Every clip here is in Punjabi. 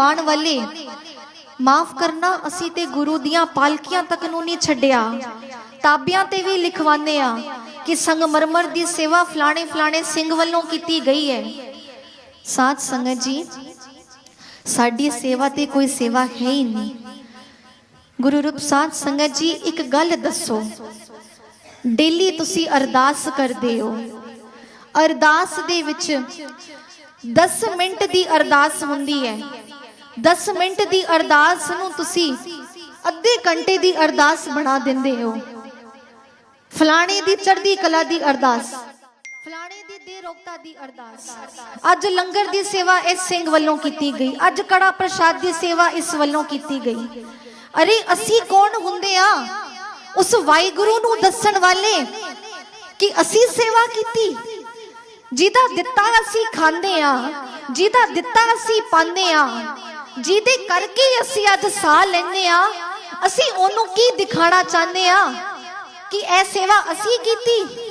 ਲਿਖਵਾਉਣ ਵਾਲੇ, ਮਾਫ ਕਰਨਾ ਅਸੀਂ ਤੇ ਗੁਰੂ ਦੀਆਂ ਪਾਲਕੀਆਂ ਤੱਕ ਨੂੰ ਨਹੀਂ ਛੱਡਿਆ। ਤਾਬਿਆਂ ਤੇ ਵੀ ਲਿਖਵਾਉਂਦੇ ਆ ਕਿ ਸੰਗਮਰਮਰ ਦੀ ਸੇਵਾ ਫਲਾਣੇ ਫਲਾਣੇ ਸਿੰਘ ਵੱਲੋਂ ਕੀਤੀ ਗਈ ਹੈ। ਸਾਧ ਸੰਗਤ ਜੀ, ਸਾਡੀ ਸੇਵਾ ਤੇ ਕੋਈ ਸੇਵਾ ਹੈ ਹੀ ਨਹੀਂ। ਗੁਰੂ ਰੂਪ ਸਾਧ ਸੰਗਤ ਜੀ, ਇੱਕ ਗੱਲ ਦੱਸੋ। ਡੇਲੀ ਤੁਸੀਂ ਅਰਦਾਸ ਕਰਦੇ ਹੋ। ਅਰਦਾਸ ਦੇ ਵਿੱਚ 10 ਮਿੰਟ ਦੀ ਅਰਦਾਸ ਹੁੰਦੀ ਹੈ। 10 ਮਿੰਟ ਦੀ ਅਰਦਾਸ ਨੂੰ ਤੁਸੀਂ ਅੱਧੇ ਘੰਟੇ ਦੀ ਅਰਦਾਸ ਬਣਾ ਦਿੰਦੇ ਹੋ। ਫਲਾਣੇ ਦੀ ਚੜ੍ਹਦੀ ਕਲਾ ਦੀ ਅਰਦਾਸ, ਫਲਾਣੇ ਦੀ ਦੇ ਰੋਗਤਾ ਦੀ ਅਰਦਾਸ। ਅੱਜ ਲੰਗਰ ਦੀ ਸੇਵਾ ਇਸ ਸਿੰਘ ਵੱਲੋਂ ਕੀਤੀ ਗਈ। ਅੱਜ ਕੜਾ ਪ੍ਰਸ਼ਾਦ ਦੀ ਸੇਵਾ ਇਸ ਵੱਲੋਂ ਕੀਤੀ ਗਈ। ਅਰੇ ਅਸੀਂ ਕੌਣ ਹੁੰਦੇ ਆ? ਉਸ ਵਾਹਿਗੁਰੂ ਨੂੰ ਦੱਸਣ ਵਾਲੇ ਕਿ ਅਸੀਂ ਸੇਵਾ ਕੀਤੀ। ਜਿਹਦਾ ਦਿੱਤਾ ਅਸੀਂ ਖਾਂਦੇ ਆ, ਜਿਹਦਾ ਦਿੱਤਾ ਅਸੀਂ ਪਾਉਂਦੇ ਆ ਜਿਹਦੇ ਕਰਕੇ ਅਸੀਂ ਅੱਜ ਸਾਹ ਲੈਂਦੇ ਆ ਅਸੀਂ ਉਹਨੂੰ ਕੀ ਦਿਖਾਣਾ ਚਾਹੁੰਦੇ ਆ ਕਿ ਇਹ ਸੇਵਾ ਅਸੀਂ ਕੀਤੀ?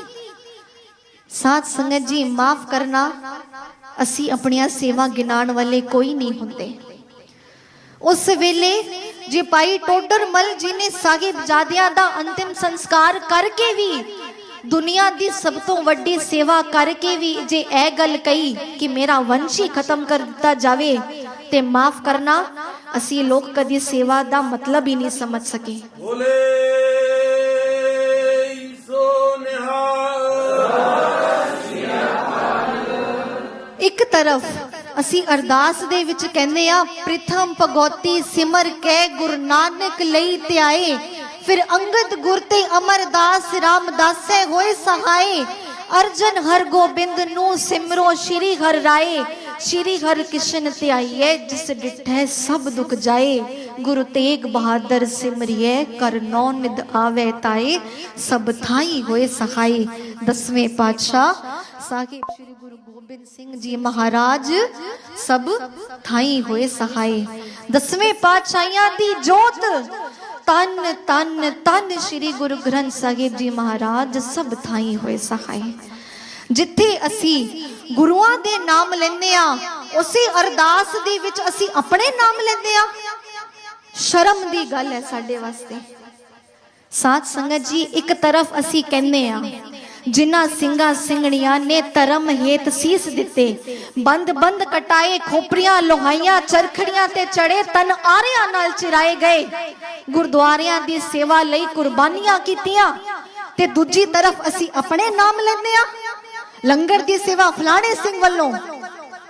ਸਾਧ ਸੰਗਤ ਜੀ, ਮਾਫ ਕਰਨਾ, ਅਸੀਂ ਆਪਣੀਆਂ ਸੇਵਾ ਗਿਣਾਉਣ ਵਾਲੇ ਕੋਈ ਨਹੀਂ ਹੁੰਦੇ। ਉਸ ਵੇਲੇ ਜੇ ਭਾਈ ਟੋਡਰਮਲ ਜੀ ਨੇ ਸਾਹਿਬਜ਼ਾਦਿਆਂ ਦਾ ਅੰਤਿਮ ਸੰਸਕਾਰ ਕਰਕੇ ਵੀ ਦੁਨੀਆ ਦੀ ਸਭ ਤੋਂ ਵੱਡੀ ਸੇਵਾ ਕਰਕੇ ਵੀ ਜੇ ਇਹ ਗੱਲ ਕਹੀ ਕਿ ਮੇਰਾ ਵੰਸ਼ ਹੀ ਖਤਮ ਕਰ ਦਿੱਤਾ ਜਾਵੇ ਤੇ ਮਾਫ ਕਰਨਾ ਅਸੀਂ ਲੋਕ ਕਦੀ ਸੇਵਾ ਦਾ ਮਤਲਬ ਹੀ ਨਹੀਂ ਸਮਝ ਸਕੇ। ਬੋਲੇ ਇੱਕ ਤਰਫ ਅਸੀਂ ਅਰਦਾਸ ਦੇ ਵਿੱਚ ਕਹਿੰਦੇ ਆ ਪ੍ਰਥਮ ਭਗਉਤੀ ਸਿਮਰ ਕੇ ਗੁਰੂ ਨਾਨਕ ਲਈ ਧਿਆਏ ਫਿਰ ਅੰਗਦ ਗੁਰ ਤੇ ਅਮਰਦਾਸ ਰਾਮਦਾਸੇ ਹੋਏ ਸਹਾਏ। ਅਰਜਨ ਹਰ ਗੋਬਿੰਦ ਨੂੰ ਸਿਮਰੋ ਸ਼੍ਰੀ ਹਰਿ ਰਾਏ। ਸ਼੍ਰੀ ਹਰਿ ਕ੍ਰਿਸ਼ਨ ਧਿਆਈਏ ਜਿਸ ਡਿਠੈ ਸਭ ਦੁਖ ਜਾਏ। ਗੁਰੂ ਤੇਗ ਬਹਾਦਰ ਸਿਮਰਿਏ, ਕਰ ਨੌ ਨਿਦ ਆਵੇ ਤਾਏ, ਸਭ ਥਾਈ ਹੋਏ ਸਹਾਈ। ਦਸਵੇਂ ਪਾਤਸ਼ਾਹ ਸਾਹਿਬ ਸ੍ਰੀ ਗੁਰੂ ਗੋਬਿੰਦ ਸਿੰਘ ਜੀ ਮਹਾਰਾਜ, ਸਭ ਥਾਈ ਹੋਏ ਸਹਾਈ। ਦਸਵੇਂ ਪਾਤਸ਼ਾਹਾਂ ਦੀ ਜੋਤ, ਤਨ ਤਨ ਤਨ ਸ੍ਰੀ ਗੁਰੂ ਗ੍ਰੰਥ ਸਾਹਿਬ ਜੀ ਮਹਾਰਾਜ, ਸਭ ਥਾਈ ਹੋਏ ਸਹਾਈ। ਜਿੱਥੇ ਅਸੀਂ ਗੁਰੂਆਂ ਦੇ ਨਾਮ ਲੈਂਦੇ ਆ, ਉਸੇ ਅਰਦਾਸ ਦੇ ਵਿੱਚ ਅਸੀਂ ਆਪਣੇ ਨਾਮ ਲੈਂਦੇ ਆ। ਸ਼ਰਮ ਦੀ ਗੱਲ ਹੈ ਸਾਡੇ ਵਾਸਤੇ। ਸਾਧ ਸੰਗਤ ਜੀ, ਇੱਕ ਤਰਫ ਅਸੀਂ ਕਹਿੰਦੇ ਆ, ਜਿਨ੍ਹਾਂ ਸਿੰਘਾਂ ਸਿੰਘਣੀਆਂ ਨੇ ਧਰਮ ਹੇਤ ਸੀਸ ਦਿੱਤੇ, ਬੰਦ ਬੰਦ ਕਟਾਏ ਖੋਪਰੀਆਂ, ਲੋਹਾਈਆਂ, ਚਰਖੜੀਆਂ ਤੇ ਚੜੇ ਤਨ ਆਰਿਆਂ ਨਾਲ ਚਿਰਾਏ ਗਏ। ਗੁਰਦੁਆਰਿਆਂ ਦੀ ਸੇਵਾ ਲਈ ਕੁਰਬਾਨੀਆਂ ਕੀਤੀਆਂ ਤੇ ਦੂਜੀ ਤਰਫ ਅਸੀਂ ਆਪਣੇ ਨਾਮ ਲੈਂਦੇ ਆ। ਲੰਗਰ ਦੀ ਸੇਵਾ ਫਲਾਣੇ ਸਿੰਘ ਵੱਲੋਂ,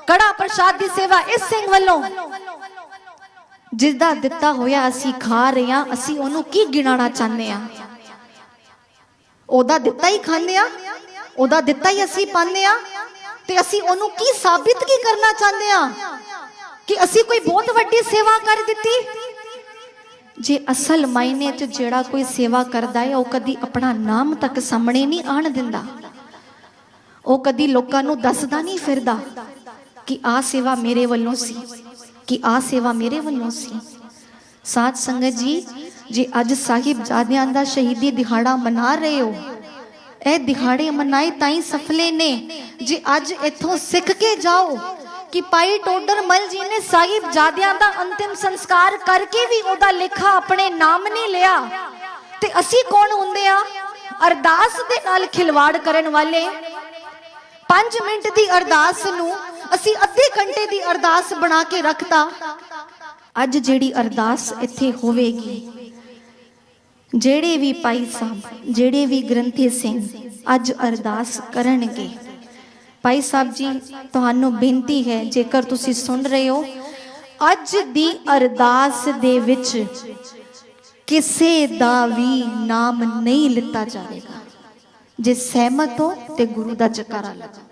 ਕੜਾ ਪ੍ਰਸ਼ਾਦ ਦੀ ਸੇਵਾ ਇਸ ਸਿੰਘ ਵੱਲੋਂ। ਜਿਸ ਦਾ ਦਿੱਤਾ ਹੋਇਆ ਅਸੀਂ ਖਾ ਰਹੇ ਹਾਂ, ਅਸੀਂ ਉਹਨੂੰ ਕੀ ਗਿਣਾਣਾ ਚਾਹੁੰਦੇ ਆ ਉਹਦਾ ਦਿੱਤਾ ਹੀ ਖਾਂਦੇ ਆ ਉਹਦਾ ਦਿੱਤਾ ਹੀ ਅਸੀਂ ਪਾਉਂਦੇ ਆ ਤੇ ਅਸੀਂ ਉਹਨੂੰ ਕੀ ਸਾਬਿਤ ਕੀ ਕਰਨਾ ਚਾਹੁੰਦੇ ਆ ਕਿ ਅਸੀਂ ਕੋਈ ਬਹੁਤ ਵੱਡੀ ਸੇਵਾ ਕਰ ਦਿੱਤੀ? ਜੇ ਅਸਲ ਮਾਇਨੇ 'ਚ ਜਿਹੜਾ ਕੋਈ ਸੇਵਾ ਕਰਦਾ ਹੈ, ਉਹ ਕਦੀ ਆਪਣਾ ਨਾਮ ਤੱਕ ਸਾਹਮਣੇ ਨਹੀਂ ਆਣ ਦਿੰਦਾ। ਉਹ ਕਦੀ ਲੋਕਾਂ ਨੂੰ ਦੱਸਦਾ ਨਹੀਂ ਫਿਰਦਾ ਕਿ ਆਹ ਸੇਵਾ ਮੇਰੇ ਵੱਲੋਂ ਸੀ, ਕਿ ਆਹ ਸੇਵਾ ਮੇਰੇ ਵੱਲੋਂ ਸੀ। ਸਾਧ ਸੰਗਤ ਜੀ, ਜੇ ਅੱਜ ਸਾਹਿਬਜ਼ਾਦਿਆਂ ਦਾ ਸ਼ਹੀਦੀ ਦਿਹਾੜਾ ਮਨਾ ਰਹੇ ਹੋ, ਇਹ ਦਿਹਾੜੇ ਮਨਾਏ ਤਾਂ ਹੀ ਸਫਲੇ ਨੇ। ਜੇ ਅੱਜ ਇੱਥੋਂ ਸਿੱਖ ਕੇ ਜਾਓ ਕਿ ਭਾਈ ਟੋਡਰ ਮਲ ਜੀ ਨੇ ਸਾਹਿਬਜ਼ਾਦਿਆਂ ਦਾ ਅੰਤਿਮ ਸੰਸਕਾਰ ਕਰਕੇ ਵੀ ਉਹਦਾ ਲੇਖਾ ਆਪਣੇ ਨਾਮ ਨਹੀਂ ਲਿਆ, ਤੇ ਅਸੀਂ ਕੌਣ ਹੁੰਦੇ ਆ? ਅਰਦਾਸ ਦੇ ਨਾਲ ਖਿਲਵਾੜ ਕਰਨ ਵਾਲੇ 5 ਮਿੰਟ ਦੀ ਅਰਦਾਸ ਨੂੰ ਅਸੀਂ ਅੱਧੇ ਘੰਟੇ ਦੀ ਅਰਦਾਸ ਬਣਾ ਕੇ ਰੱਖਤਾ। ਅੱਜ ਜਿਹੜੀ ਅਰਦਾਸ ਇੱਥੇ ਹੋਵੇਗੀ, ਜਿਹੜੇ ਵੀ ਭਾਈ ਸਾਹਿਬ, ਜਿਹੜੇ ਵੀ ਗ੍ਰੰਥੀ ਸਿੰਘ ਅੱਜ ਅਰਦਾਸ ਕਰਨਗੇ, ਭਾਈ ਸਾਹਿਬ ਜੀ, ਤੁਹਾਨੂੰ ਬੇਨਤੀ ਹੈ, ਜੇਕਰ ਤੁਸੀਂ ਸੁਣ ਰਹੇ ਹੋ, ਅੱਜ ਦੀ ਅਰਦਾਸ ਦੇ ਵਿੱਚ ਕਿਸੇ ਦਾ ਵੀ ਨਾਮ ਨਹੀਂ ਲਿੱਤਾ ਜਾਵੇਗਾ। ਜੇ ਸਹਿਮਤ ਹੋ ਤੇ ਗੁਰੂ ਦਾ ਜਕਾਰਾ ਲਗਾਓ।